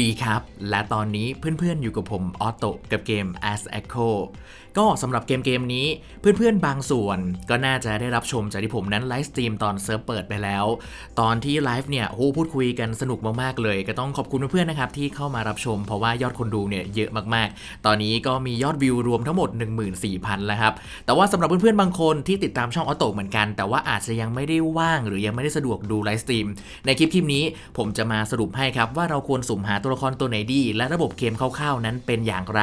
ดีครับ และตอนนี้เพื่อนๆอยู่กับผมออโตกับเกม As Echo ก็สำหรับเกมเกมนี้เพื่อนๆบางส่วน ก็น่าจะได้รับชมจากที่ผมนั้นไลฟ์สตรีมตอนเซิร์ฟเปิดไปแล้ว ตอนที่ไลฟ์เนี่ยโหพูดคุยกันสนุกมากๆเลย ก็ต้องขอบคุณเพื่อนๆนะครับที่เข้ามารับชม เพราะว่ายอดคนดูเนี่ยเยอะมากๆ ตอนนี้ก็มียอดวิวรวมทั้งหมด 14,000 แล้วครับแต่ว่าสำหรับเพื่อนๆบางคนที่ติดตามช่องออโต้เหมือนกัน แต่ว่าอาจจะยังไม่ได้ว่างหรือยังไม่ได้สะดวกดูไลฟ์สตรีมในคลิปคลิปนี้ผมจะมาสรุปให้ครับว่าเราควรสุ่มหาตัวละครตัวไหนดี และระบบเกมคร่าวๆนั้นเป็นอย่างไร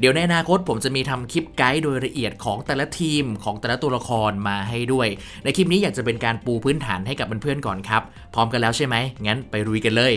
เดี๋ยวในอนาคตผมจะมีทำคลิปไกด์โดยละเอียดของแต่ละทีมของแต่ละตัวละครมาให้ด้วย ในคลิปนี้อยากจะเป็นการปูพื้นฐานให้กับเพื่อนๆก่อนครับ พร้อมกันแล้วใช่ไหม งั้นไปรุยกันเลย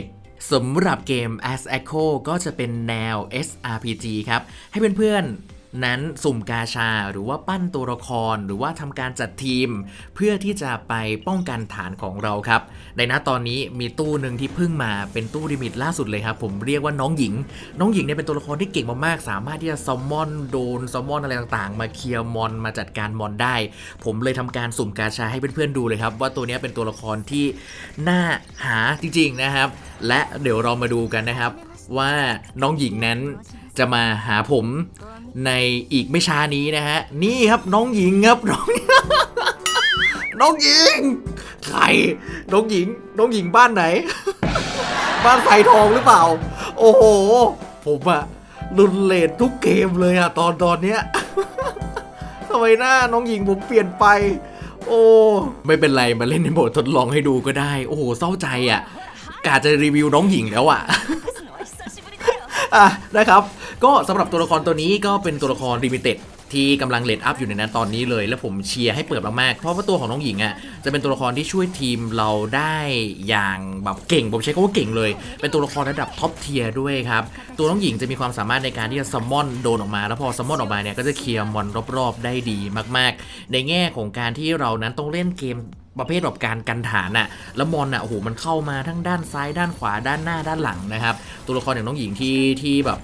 สำหรับเกม As Echo ก็จะเป็นแนว SRPG ครับ ให้เพื่อนๆ นั้นสุ่มกาชาหรือว่าปั้นตัวละครหรือว่าทำการจัดทีม เพื่อที่จะไปป้องกันฐานของเราครับ ในณตอนนี้มีตู้หนึ่งที่เพิ่งมาเป็นตู้ลิมิตล่าสุดเลยครับ ผมเรียกว่าน้องหญิง น้องหญิงเนี่ยเป็นตัวละครที่เก่งมากๆสามารถที่จะซัมมอนโดนซัมมอนอะไรต่างๆ มาเคลียร์มอนมาจัดการมอนได้ ผมเลยทำการสุ่มกาชาให้เพื่อนๆดูเลยครับ ว่าตัวนี้เป็นตัวละครที่น่าหาจริงๆนะครับ และเดี๋ยวเรามาดูกันนะครับว่าน้องหญิงนั้น จะมาหาผมในอีกไม่ช้านี้นะฮะ นี่ครับน้องหญิงครับน้องน้องหญิง ใคร น้องหญิง น้องหญิงบ้านไหน บ้านไฟทองหรือเปล่า โอ้โห ผมอะรุนเลททุกเกมเลยอะตอนตอนเนี้ยทำไมหน้าน้องหญิงผมเปลี่ยนไป โอ้ ไม่เป็นไรมาเล่นในโหมดทดลองให้ดูก็ได้ โอ้โหเศร้าใจอะกาจะรีวิวน้องหญิงแล้วอะอะนะครับ ก็สำหรับตัวละครตัวนี้ก็เป็นตัวละครลิมิเต็ดที่กำลังเลดอัพอยู่ในนั้นตอนนี้เลย และผมเชียร์ให้เปิดมากๆ เพราะว่าตัวของน้องหญิงอะจะเป็นตัวละครที่ช่วยทีมเราได้อย่างแบบเก่ง ผมใช้คำว่าเก่งเลย เป็นตัวละครระดับท็อปเทียร์ด้วยครับ ตัวน้องหญิงจะมีความสามารถในการที่จะซัมมอนโดนออกมา แล้วพอซัมมอนออกมาเนี่ยก็จะเคลียร์มอนรอบๆได้ดีมากๆ ในแง่ของการที่เรานั้นต้องเล่นเกมประเภทแบบการกันฐานอะแล้วมอนอะโอ้โหมันเข้ามาทั้งด้านซ้ายด้านขวาด้านหน้าด้านหลังนะครับ ตัวละครอย่างน้องหญิงที่ที่แบบ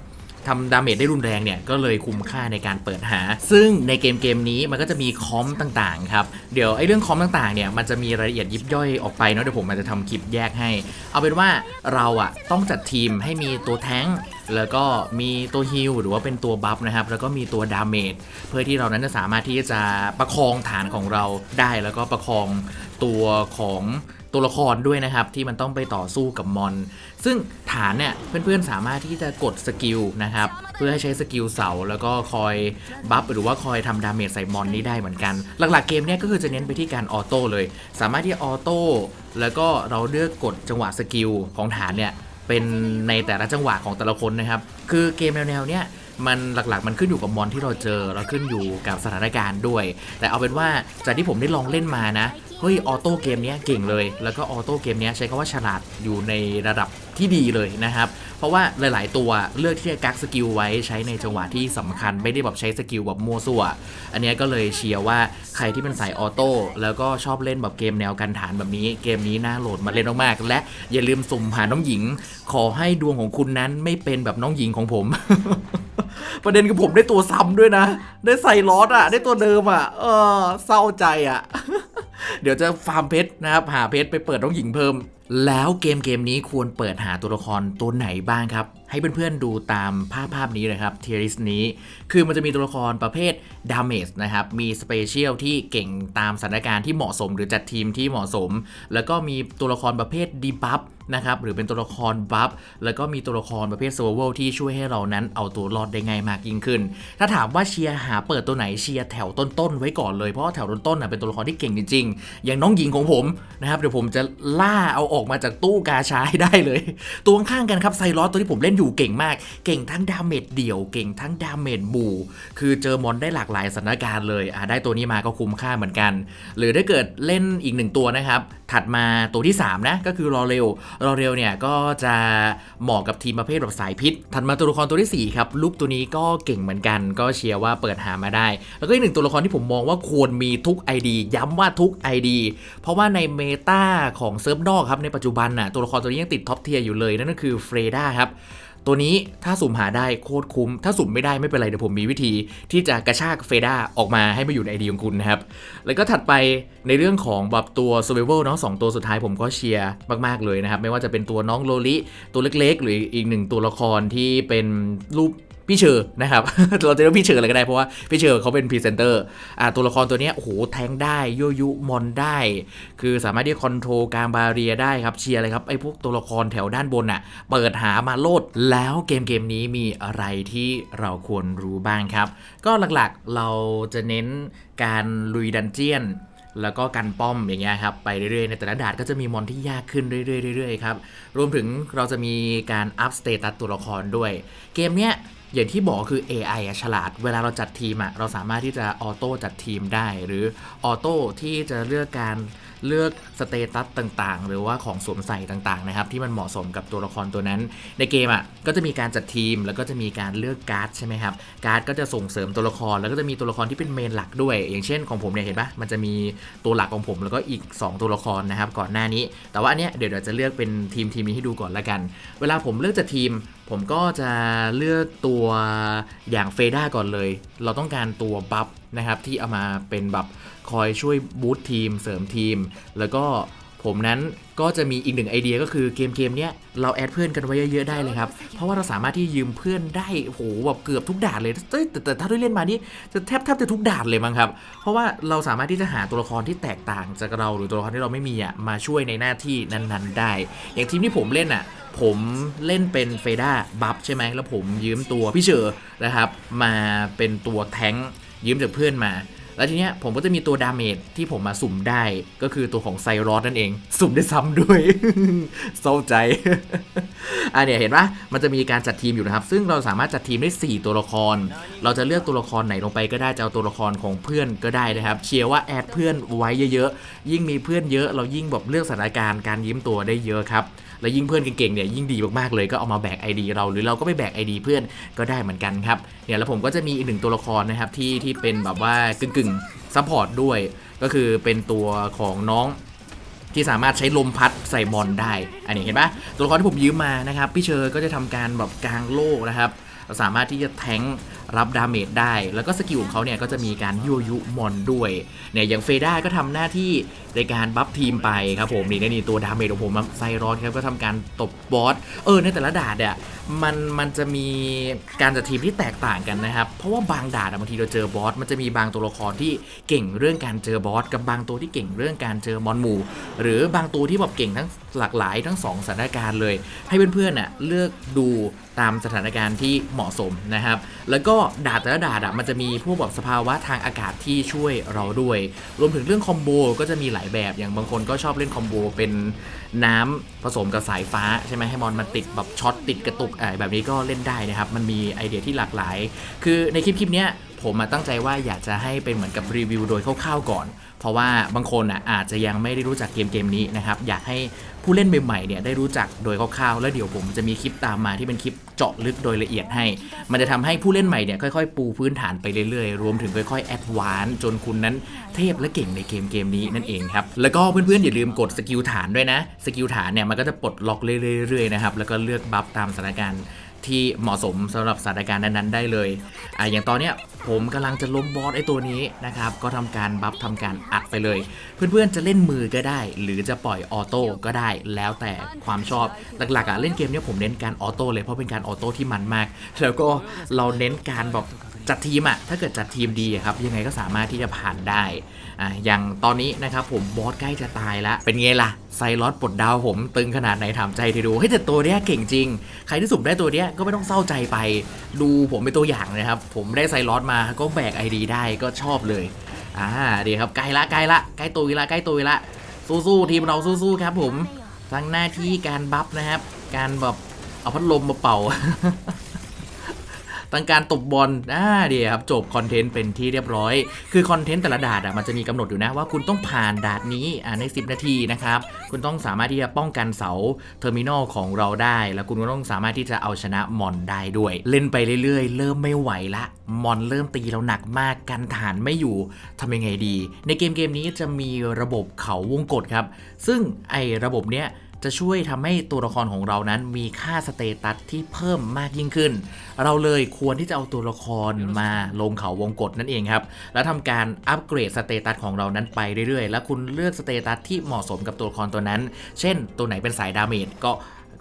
ทำดาเมจได้รุนแรงเนี่ยก็เลยคุ้มค่าในการเปิดหา ซึ่งในเกมเกมนี้มันก็จะมีคอมต่างๆครับเดี๋ยวไอ้เรื่องคอมต่างๆเนี่ยมันจะมีรายละเอียดยิบย่อยออกไปเนาะเดี๋ยวผมอาจจะทำคลิปแยกให้ เอาเป็นว่าเราอะต้องจัดทีมให้มีตัวแท้ง แล้วก็มีตัวฮิลหรือว่าเป็นตัวบัฟนะครับ แล้วก็มีตัวดาเมจเพื่อที่เรานั้นจะสามารถที่จะประคองฐานของเราได้แล้วก็ประคองตัวของตัวละครด้วยนะครับ ที่มันต้องไปต่อสู้กับมอน ซึ่งฐานเนี่ยเพื่อนๆสามารถที่จะกดสกิลนะครับ เพื่อให้ใช้สกิลเสาแล้วก็คอยบัฟหรือว่าคอยทำดาเมจใส่มอนนี้ได้เหมือนกัน หลักๆเกมเนี่ยก็คือจะเน้นไปที่การออโต้เลย สามารถที่ออโต้แล้วก็เราเลือกกดจังหวะสกิลของฐานเนี่ย เป็นในแต่ละจังหวะของแต่ละคนนะครับ คือเกมแนวๆเนี้ยมันหลักๆ มันขึ้นอยู่กับมอนที่เราเจอแล้วขึ้นอยู่กับสถานการณ์ด้วย แต่เอาเป็นว่าจากที่ผมได้ลองเล่นมานะเฮ้ยออโต้เกมเนี้ยเก่งเลย แล้วก็ออโต้เกมเนี้ยใช้คำว่าฉลาดอยู่ในระดับที่ดีเลยนะครับ เพราะว่าหลาย ๆ ตัวเลือกที่จะกักสกิลไว้ใช้ในจังหวะที่สำคัญไม่ได้แบบใช้สกิลแบบมั่วซั่วอันนี้ก็เลยเชียร์ว่าใครที่เป็นสายออโต้แล้วก็ชอบเล่นแบบเกมแนวกันฐานแบบนี้ เกมนี้น่าโหลดมาเล่นมากๆและอย่าลืมสุ่มหาน้องหญิง ขอให้ดวงของคุณนั้นไม่เป็นแบบน้องหญิงของผม ประเด็นคือผมได้ตัวซ้ำด้วยนะ ได้ใส่ลอสอะ ได้ตัวเดิมอะ เออเศร้าใจอะ เดี๋ยวจะฟาร์มเพชรนะครับ หาเพชรไปเปิดน้องหญิงเพิ่ม แล้วเกมเกมนี้ควรเปิดหาตัวละครตัวไหนบ้างครับ ให้เพื่อนๆดูตามภาพภาพนี้เลยครับเทียริสนี้ คือมันจะมีตัวละครประเภทดาเมจนะครับ มีสเปเชียลที่เก่งตามสถานการณ์ที่เหมาะสม หรือจัดทีมที่เหมาะสม แล้วก็มีตัวละครประเภทดีบัฟนะครับหรือเป็นตัวละครบัฟแล้วก็มีตัวละครประเภท s u r v i v a l ที่ช่วยให้เรานั้นเอาตัวรอดได้ง่ายมากยิ่งขึ้น ถ้าถามว่าเชียร์หาเปิดตัวไหนเชียร์แถวต้นๆไว้ก่อนเลยเพราะแถวต้นๆเป็นตัวละครที่เก่งจริงๆอย่างน้องหญิงของผมนะครับเดี๋ยวผมจะล่าเอาออกมาจากตู้กาชาให้ได้เลย ตัวข้างกันครับไซรอสตัวที่ผมเล่นอยู่เก่งมาก เก่งทั้งดาเมจเดี่ยวเก่งทั้งดาเมจบูคือเจอมอนได้หลากหลายสถานการณ์เลยอ่าได้ตัวนี้มาก็คุ้มค่าเหมือนกัน หรือถ้าเกิดเล่นอีกหนึ่งตัวนะครับ ถัดมาตัวที่ 3 นะ ก็คือรอเร็วรอเร็วเนี่ยก็จะเหมาะกับทีมประเภทแบบสายพิษ ถัดมาตัวละครตัวที่ 4 ครับลูกตัวนี้ก็เก่งเหมือนกัน ก็เชียร์ว่าเปิดหามาได้ แล้วก็อีกหนึ่งตัวละครที่ผมมองว่าควรมีทุก ID ย้ำว่าทุก ID เพราะว่าในเมตาของเซิร์ฟนอกครับในปัจจุบันน่ะตัวละครตัวนี้ยังติดท็อปเทียร์อยู่เลย นั่นก็คือเฟรดาครับตัวนี้ถ้าสุ่มหาได้โคตรคุ้ม ถ้าสุ่มไม่ได้ไม่เป็นไร เดี๋ยวผมมีวิธี ที่จะกระชากเฟด้าออกมาให้มาอยู่ในไอดีของคุณนะครับ แล้วก็ถัดไปในเรื่องของแบบตัว survival เนาะสองตัวสุดท้ายผมก็เชียร์มาก ๆ เลยนะครับ ไม่ว่าจะเป็นตัวน้องโลลิ ตัวเล็ก ๆ หรืออีกหนึ่งตัวละครที่เป็นรูป พี่เชอร์นะครับ เราจะเรียกพี่เชอร์อะไรก็ได้เพราะว่าพี่เชอร์เขาเป็นพรีเซนเตอร์อ่าตัวละครตัวนี้โอ้โหแทงได้ยั่วยุมอนได้ คือสามารถที่จะคอนโทรลการบาเรียได้ครับเชียร์เลยครับไอ้พวกตัวละครแถวด้านบนน่ะเปิดหามาโลดแล้วเกมเกมนี้มีอะไรที่เราควรรู้บ้างครับ ก็หลักๆเราจะเน้นการลุยดันเจียนแล้วก็กันป้อมอย่างเงี้ยครับไปเรื่อยๆ ในแต่ละด่านก็จะมีมอนที่ยากขึ้นเรื่อยๆเรื่อยๆครับรวมถึงเราจะมีการอัพสเตตัสตัวละครด้วย เกมเนี้ย อย่างที่บอกคือ AI อะฉลาด เวลาเราจัดทีมอะเราสามารถที่จะออโต้จัดทีมได้ หรือออโต้ที่จะเลือกการเลือกสเตตัสต่างๆ หรือว่าของสวมใส่ต่างๆนะครับที่มันเหมาะสมกับตัวละครตัวนั้น ในเกมอะก็จะมีการจัดทีมแล้วก็จะมีการเลือกการ์ดใช่ไหมครับการ์ดก็จะส่งเสริมตัวละคร แล้วก็จะมีตัวละครที่เป็นเมนหลักด้วย อย่างเช่นของผมเนี่ยเห็นปะมันจะมีตัวหลักของผมแล้วก็อีก 2 ตัวละครนะครับก่อนหน้านี้ แต่ว่าอันเนี้ยเดี๋ยวเราจะเลือกเป็นทีมทีมนี้ให้ดูก่อนละกัน เวลาผมเลือกจัดทีม ผมก็จะเลือกตัวอย่างเฟด้าก่อนเลย เราต้องการตัวบัฟนะครับที่เอามาเป็นแบบคอยช่วยบูตทีม เสริมทีม แล้วก็ ผมนั้นก็จะมีอีกหนึ่งไอเดียก็คือเกมเกมเนี้ยเราแอดเพื่อนกันไว้เยอะๆได้เลยครับ เพราะว่าเราสามารถที่ยืมเพื่อนได้โหแบบเกือบทุกด่านเลยแต่แต่ถ้าได้เล่นมานี่จะแทบแทบจะทุกด่านเลยมั้งครับ เพราะว่าเราสามารถที่จะหาตัวละครที่แตกต่างจากเราหรือตัวละครที่เราไม่มีอะมาช่วยในหน้าที่นั้นๆ ได้ อย่างทีมที่ผมเล่นอะผมเล่นเป็นเฟด้าบัฟใช่ไหมแล้วผมยืมตัวพี่เชอร์นะครับมาเป็นตัวแท้งค์ยืมจากเพื่อนมา แล้วทีเนี้ยผมก็จะมีตัวดาเมจที่ผมมาสุ่มได้ก็คือตัวของไซรอสนั่นเอง สุ่มได้ซ้ำด้วยเศร้าใจอะเนี่ยเห็นปะมันจะมีการจัดทีมอยู่นะครับ ซึ่งเราสามารถจัดทีมได้ 4 ตัวละคร เราจะเลือกตัวละครไหนลงไปก็ได้จะเอาตัวละครของเพื่อนก็ได้นะครับเชียร์ว่าแอดเพื่อนไว้เยอะๆยิ่งมีเพื่อนเยอะ เรายิ่งแบบเลือกสถานการณ์การยืมตัวได้เยอะครับแล้วยิ่งเพื่อนเก่งๆเนี่ยยิ่งดีมากๆเลยก็เอามาแบก ID เราหรือเราก็ไปแบก ID เพื่อนก็ได้เหมือนกันครับเนี่ยแล้วผมก็จะมีอีกหนึ่งตัวละครนะครับที่ที่เป็นแบบว่ากึ่งๆซัพพอร์ตด้วย ก็คือเป็นตัวของน้องที่สามารถใช้ลมพัดใส่บอลได้ อันนี้เห็นปะตัวละครที่ผมยืมมานะครับ พี่เชอร์ก็จะทำการแบบกลางโลกนะครับ สามารถที่จะแทง รับดาเมจได้ แล้วก็สกิลของเขาเนี่ยก็จะมีการยั่วยุมอนด้วยเนี่ยอย่างเฟด้าก็ทำหน้าที่ในการบัฟทีมไปครับผมนี่นี่ตัวดาเมจของผมครับไซรอนครับก็ทำการตบบอสเออในแต่ละด่านเนี่ยมันมันจะมีการจัดทีมที่แตกต่างกันนะครับ เพราะว่าบางด่านบางทีเราเจอบอสมันจะมีบางตัวละครที่เก่งเรื่องการเจอบอสกับบางตัวที่เก่งเรื่องการเจอมอนหมู่ หรือบางตัวที่แบบเก่งทั้งหลากหลายทั้งสองสถานการณ์เลย ให้เพื่อนๆเน่ะเลือกดู ตามสถานการณ์ที่เหมาะสมนะครับ แล้วก็ดาดแต่ละดาดมันจะมีพวกแบบสภาวะทางอากาศที่ช่วยเราด้วย รวมถึงเรื่องคอมโบก็จะมีหลายแบบอย่างบางคนก็ชอบเล่นคอมโบเป็นน้ำผสมกับสายฟ้าใช่ไหมให้มอนมันติดแบบช็อตติดกระตุกอะไรแบบนี้ก็เล่นได้นะครับ มันมีไอเดียที่หลากหลาย คือในคลิปคลิปนี้ผมมาตั้งใจว่าอยากจะให้เป็นเหมือนกับรีวิวโดยคร่าวๆก่อน เพราะว่าบางคนอะอาจจะยังไม่ได้รู้จักเกมเกมนี้นะครับอยากให้ผู้เล่นใหม่ๆเนี่ยได้รู้จักโดยคร่าวๆแล้วเดี๋ยวผมจะมีคลิปตามมาที่เป็นคลิปเจาะลึกโดยละเอียดให้ มันจะทำให้ผู้เล่นใหม่เนี่ยค่อยๆ ปูพื้นฐานไปเรื่อยๆ รวมถึงค่อยๆแอดวานจนคุณนั้นเทพและเก่งในเกมเกมนี้นั่นเองครับ แล้วก็เพื่อนๆอย่าลืมกดสกิลฐานด้วยนะ สกิลฐานเนี่ยมันก็จะปลดล็อกเรื่อยๆนะครับแล้วก็เลือกบัฟตามสถานการณ์ ที่เหมาะสมสำหรับสถานการณ์นั้นๆได้เลยอ่าอย่างตอนเนี้ยผมกำลังจะล้มบอสไอ้ตัวนี้นะครับ ก็ทำการบัฟทำการอัดไปเลย เพื่อนๆจะเล่นมือก็ได้ หรือจะปล่อยออโต้ก็ได้ แล้วแต่ความชอบหลักๆอะเล่นเกมเนี้ยผมเน้นการออโต้เลยเพราะเป็นการออโต้ที่มันมาก แล้วก็เราเน้นการแบบ จัดทีมอะถ้าเกิดจัดทีมดีอะครับยังไงก็สามารถที่จะผ่านได้อ่าอย่างตอนนี้นะครับผมบอสใกล้จะตายแล้วเป็นไงล่ะไซรอสปลดดาวผมตึงขนาดไหนถามใจทีดูเฮ้ยแต่ตัวเนี้ยเก่งจริง ใครที่สุ่มได้ตัวเนี้ยก็ไม่ต้องเศร้าใจไป ดูผมเป็นตัวอย่างนะครับ ผมได้ไซรอสมาก็แบกไอดีได้ก็ชอบเลยอ่าดีครับใกล้ละใกล้ละใกล้ตุยละใกล้ตุยละสู้ๆทีมเราสู้ๆครับ ผมทั้งหน้าที่การบัฟนะครับ การแบบเอาพัดลมมาเป่า ตั้งการตบบอลอ่าดีครับจบคอนเทนต์เป็นที่เรียบร้อย คือคอนเทนต์แต่ละดาดอะมันจะมีกำหนดอยู่นะว่าคุณต้องผ่านดาดนี้อ่าใน 10 นาทีนะครับคุณต้องสามารถที่จะป้องกันเสาเทอร์มินอลของเราได้ แล้วคุณก็ต้องสามารถที่จะเอาชนะมอนได้ด้วย เล่นไปเรื่อยๆ เริ่มไม่ไหวละมอนเริ่มตีเราหนักมากกันฐานไม่อยู่ทำยังไงดี ในเกมเกมนี้จะมีระบบเขาวงกฏครับ ซึ่งไอ้ระบบเนี้ย จะช่วยทำให้ตัวละครของเรานั้นมีค่าสเตตัสที่เพิ่มมากยิ่งขึ้น เราเลยควรที่จะเอาตัวละครมาลงเขาวงกฏนั่นเองครับ แล้วทำการอัปเกรดสเตตัสของเรานั้นไปเรื่อยๆ แล้วคุณเลือกสเตตัสที่เหมาะสมกับตัวละครตัวนั้น เช่น ตัวไหนเป็นสายดาเมจก็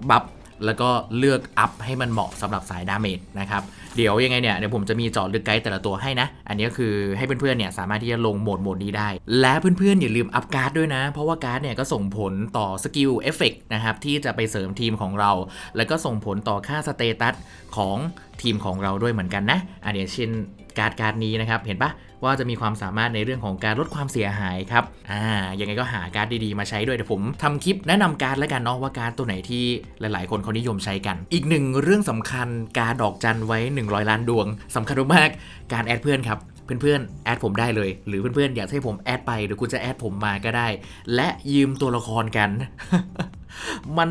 บัฟ แล้วก็เลือกอัพให้มันเหมาะสำหรับสายดาเมจนะครับ เดี๋ยวยังไงเนี่ยเดี๋ยวผมจะมีเจาะลึกไกด์แต่ละตัวให้นะ อันนี้ก็คือให้เพื่อนๆเนี่ยสามารถที่จะลงโหมดโหมดนี้ได้ และเพื่อนๆอย่าลืมอัพการ์ดด้วยนะ เพราะว่าการ์ดเนี่ยก็ส่งผลต่อสกิลเอฟเฟกนะครับที่จะไปเสริมทีมของเรา แล้วก็ส่งผลต่อค่าสเตตัสของทีมของเราด้วยเหมือนกันนะอันนี้เช่นการ์ดการ์ดนี้นะครับ เห็นปะว่าจะมีความสามารถในเรื่องของการลดความเสียหายครับ อ่า ยังไงก็หาการ์ดดีๆมาใช้ด้วยเดี๋ยวผมทำคลิปแนะนำการ์ดแล้วกันเนาะว่าการ์ดตัวไหนที่หลายๆ คนเขานิยมใช้กัน อีกหนึ่งเรื่องสำคัญการดอกจันไว้ 100 ล้านดวงสำคัญมากการแอดเพื่อนครับเพื่อนๆ แอดผมได้เลย หรือเพื่อนๆ อยากให้ผมแอดไป หรือคุณจะแอดผมมาก็ได้ และยืมตัวละครกัน มัน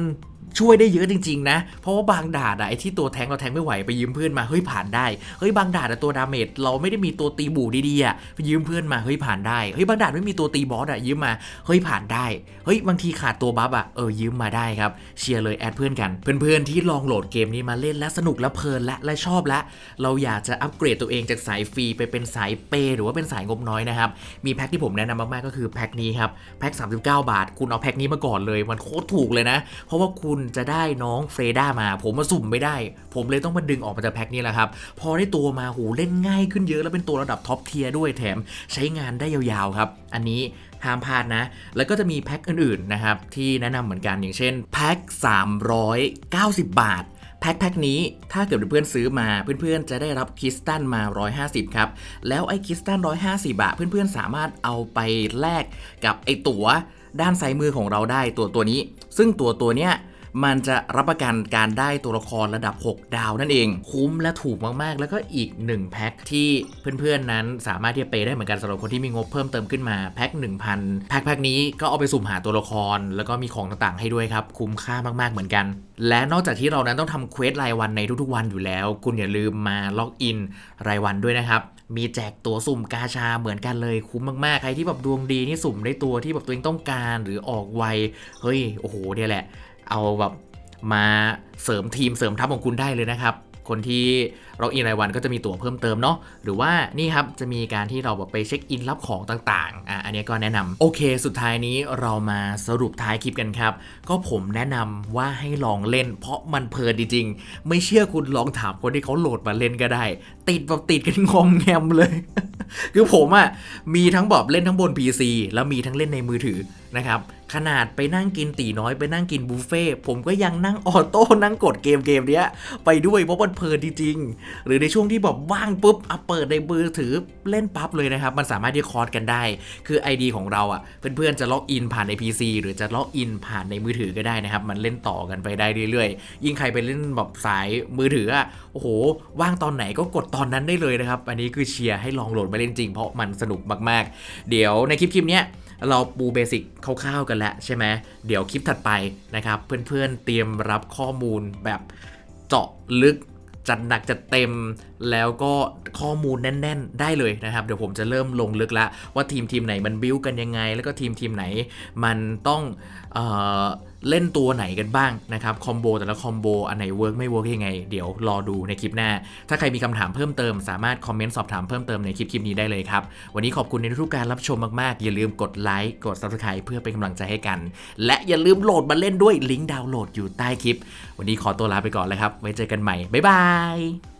ช่วยได้เยอะจริง ๆ นะ เพราะว่าบางด่านอะไอที่ตัวแทงเราแทงไม่ไหวไปยืมเพื่อนมาเฮ้ยผ่านได้เฮ้ยบางด่านอะตัวดาเมจเราไม่ได้มีตัวตีบูดีๆอะไปยืมเพื่อนมาเฮ้ยผ่านได้เฮ้ยบางด่านไม่มีตัวตีบอสอะยืมมาเฮ้ยผ่านได้เฮ้ยบางทีขาดตัวบัฟอะเออยืมมาได้ครับเชียร์เลยแอดเพื่อนกัน เพื่อนๆที่ลองโหลดเกมนี้มาเล่นและสนุกและเพลินและและชอบและเราอยากจะอัปเกรดตัวเองจากสายฟรีไปเป็นสายเปย์หรือว่าเป็นสายงบน้อยนะครับมีแพ็คที่ผมแนะนำมากๆก็คือแพ็คนี้ครับแพ็ค39 บาท คุณเอาแพ็คนี้มาก่อนเลยมันโคตรถูกเลยนะ เพราะว่าคุณจะได้น้องเฟรด้ามา ผมมาสุ่มไม่ได้ ผมเลยต้องมาดึงออกมาจากแพ็คนี้แหละครับ พอได้ตัวมาโหเล่นง่ายขึ้นเยอะแล้วเป็นตัวระดับท็อปเทียร์ด้วยแถมใช้งานได้ยาวๆครับ อันนี้ห้ามพลาดนะ แล้วก็จะมีแพ็คอื่นๆนะครับที่แนะนำเหมือนกันอย่างเช่นแพ็ค390 บาทแพ็คแพ็คนี้ถ้าเกิดเพื่อนซื้อมาเพื่อนๆ จะได้รับคริสตัลมา 150 ครับ แล้วไอ้คริสตัล150 บาท เพื่อนๆ สามารถเอาไปแลกกับไอ้ตั๋วด้านซ้ายมือของเราได้ตัวตัวนี้ ซึ่งตัวตัวเนี้ย มันจะรับประกันการได้ตัวละครระดับ 6 ดาวนั่นเอง คุ้มและถูกมากๆ แล้วก็อีก 1 แพ็คที่เพื่อนๆนั้นสามารถที่จะเปได้เหมือนกันสำหรับคนที่มีงบเพิ่มเติมขึ้นมาแพ็ค1,000 แพ็คแพ็คนี้ก็เอาไปสุ่มหาตัวละคร แล้วก็มีของต่างๆ ให้ด้วยครับ คุ้มค่ามากๆเหมือนกัน และนอกจากที่เรานั้นต้องทำเควสรายวันในทุกๆวันอยู่แล้ว คุณอย่าลืมมาล็อกอินรายวันด้วยนะครับมีแจกตัวสุ่มกาชาเหมือนกันเลยคุ้มมากๆ ใครที่แบบดวงดีนี่สุ่มได้ตัวที่แบบตัวเองต้องการหรือออกไวเฮ้ยโอ้โหเนี่ยแหละ เอาแบบมาเสริมทีมเสริมทัพของคุณได้เลยนะครับ คนที่ล็ออินรายวันก็จะมีตั๋วเพิ่มเติมเนาะหรือว่านี่ครับจะมีการที่เราแบบไปเช็คอินรับของต่างๆอะอันนี้ก็แนะนำโอเค สุดท้ายนี้เรามาสรุปท้ายคลิปกันครับ ก็ผมแนะนำว่าให้ลองเล่น เพราะมันเพลินจริงๆไม่เชื่อคุณลองถามคนที่เขาโหลดมาเล่นก็ได้ ติดแบบติดกันงอมแงมเลย คือผมอะ่ะมีทั้งแบบเล่นทั้งบน PC แล้วมีทั้งเล่นในมือถือนะครับ ขนาดไปนั่งกินตีน้อยไปนั่งกินบุฟเฟ่ผมก็ยังนั่งออโต้นั่งกดเกมเกมเนี้ย ไปด้วยเพราะมันเพลินจริงๆหรือในช่วงที่แบบว่างปุ๊บอะเปิดในมือถือเล่นปั๊บเลยนะครับ มันสามารถที่คอร์สกันได้ คือ ID ของเราอะเพื่อนๆจะล็อกอินผ่านใน PC หรือจะล็อกอินผ่านในมือถือก็ได้นะครับ มันเล่นต่อกันไปได้เรื่อยๆ ยิ่งใครไปเล่นแบบสายมือถืออะโอ้โห ว่างตอนไหนก็กดตอนนั้นได้เลยนะครับ อันนี้คือเชียร์ให้ลองโหลดมาเล่นจริงเพราะมันสนุกมากๆ เดี๋ยวในคลิปคลิปเนี้ยเราปูเบสิกคร่าวๆกันแล้วใช่ไหมเดี๋ยวคลิปถัดไปนะครับ เพื่อนๆเตรียมรับข้อมูลแบบเจาะลึกจัดหนักจัดเต็มแล้วก็ข้อมูลแน่น ๆ ได้เลยนะครับ เดี๋ยวผมจะเริ่มลงลึกแล้วว่าทีมทีมไหนมันบิวกันยังไง แล้วก็ทีมทีมไหนมันต้องเออ เล่นตัวไหนกันบ้างนะครับคอมโบแต่ละคอมโบอันไหนเวิร์กไม่เวิร์กยังไง เดี๋ยวรอดูในคลิปหน้า ถ้าใครมีคำถามเพิ่มเติมสามารถคอมเมนต์สอบถามเพิ่มเติมในคลิปคลิปนี้ได้เลยครับ วันนี้ขอบคุณในทุกการรับชมมากๆ อย่าลืมกดไลค์กด subscribe เพื่อเป็นกำลังใจให้กัน และอย่าลืมโหลดมาเล่นด้วยลิงก์ดาวน์โหลดอยู่ใต้คลิป วันนี้ขอตัวลาไปก่อนเลยครับไว้เจอกันใหม่บ๊ายบาย